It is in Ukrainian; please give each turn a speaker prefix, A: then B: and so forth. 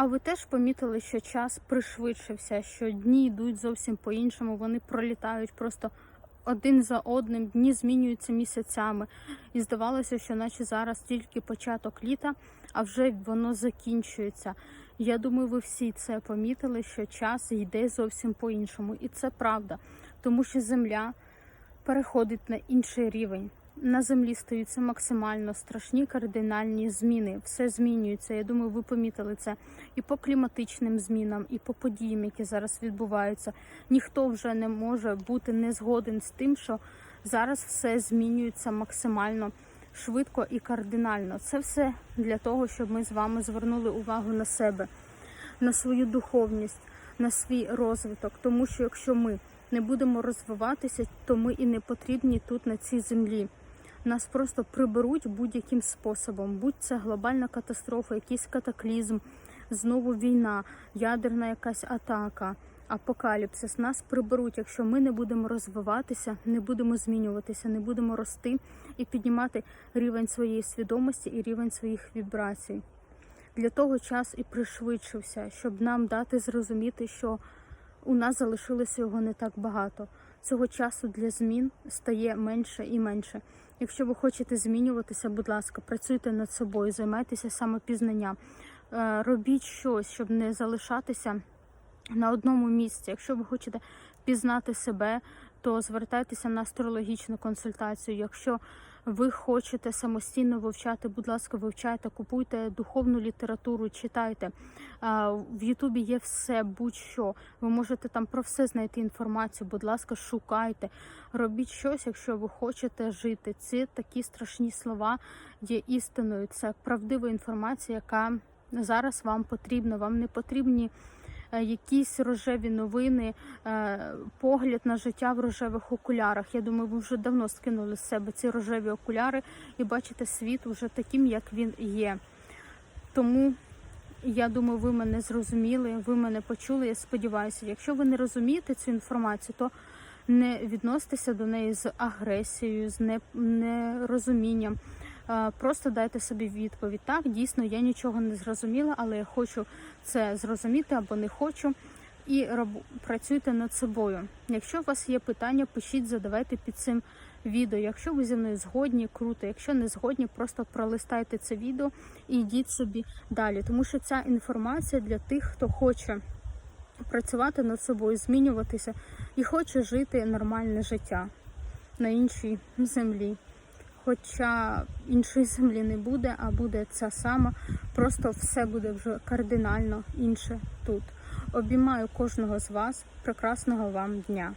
A: А ви теж помітили, що час пришвидшився, що дні йдуть зовсім по-іншому, вони пролітають просто один за одним, дні змінюються місяцями. І здавалося, що наче зараз тільки початок літа, а вже воно закінчується. Я думаю, ви всі це помітили, що час йде зовсім по-іншому. І це правда, тому що земля переходить на інший рівень. На землі стаються максимально страшні кардинальні зміни. Все змінюється. Я думаю, ви помітили це і по кліматичним змінам, і по подіям, які зараз відбуваються. Ніхто вже не може бути не згоден з тим, що зараз все змінюється максимально швидко і кардинально. Це все для того, щоб ми з вами звернули увагу на себе, на свою духовність, на свій розвиток. Тому що якщо ми не будемо розвиватися, то ми і не потрібні тут на цій землі. Нас просто приберуть будь-яким способом, будь це глобальна катастрофа, якийсь катаклізм, знову війна, ядерна якась атака, апокаліпсис. Нас приберуть, якщо ми не будемо розвиватися, не будемо змінюватися, не будемо рости і піднімати рівень своєї свідомості і рівень своїх вібрацій. Для того час і пришвидшився, щоб нам дати зрозуміти, що у нас залишилося його не так багато. Цього часу для змін стає менше і менше. Якщо ви хочете змінюватися, будь ласка, працюйте над собою, займайтеся самопізнанням, Е, робіть щось, щоб не залишатися на одному місці. Якщо ви хочете пізнати себе, то звертайтеся на астрологічну консультацію. Якщо ви хочете самостійно вивчати, будь ласка, вивчайте, купуйте духовну літературу, читайте. В Ютубі є все, будь-що. Ви можете там про все знайти інформацію. Будь ласка, шукайте, робіть щось, якщо ви хочете жити. Ці такі страшні слова є істиною. Це правдива інформація, яка зараз вам потрібна. Вам не потрібні якісь рожеві новини, е, погляд на життя в рожевих окулярах. Я думаю, ви вже давно скинули з себе ці рожеві окуляри і бачите світ уже таким, як він є. Тому я думаю, ви мене зрозуміли, ви мене почули. Я сподіваюся, якщо ви не розумієте цю інформацію, то не відноситеся до неї з агресією, з не- нерозумінням. Е, Просто дайте собі відповідь. Так, дійсно, я нічого не зрозуміла, але я хочу це зрозуміти або не хочу. І роб- працюйте над собою. Якщо у вас є питання, пишіть, задавайте під цим відео. Якщо ви зі мною згодні, круто. Якщо не згодні, просто пролистайте це відео і йдіть собі далі. Тому що ця інформація для тих, хто хоче працювати над собою, змінюватися і хоче жити нормальне життя на іншій землі. Хоча іншої землі не буде, а буде ця сама, просто все буде вже кардинально інше тут. Обіймаю кожного з вас. Прекрасного вам дня!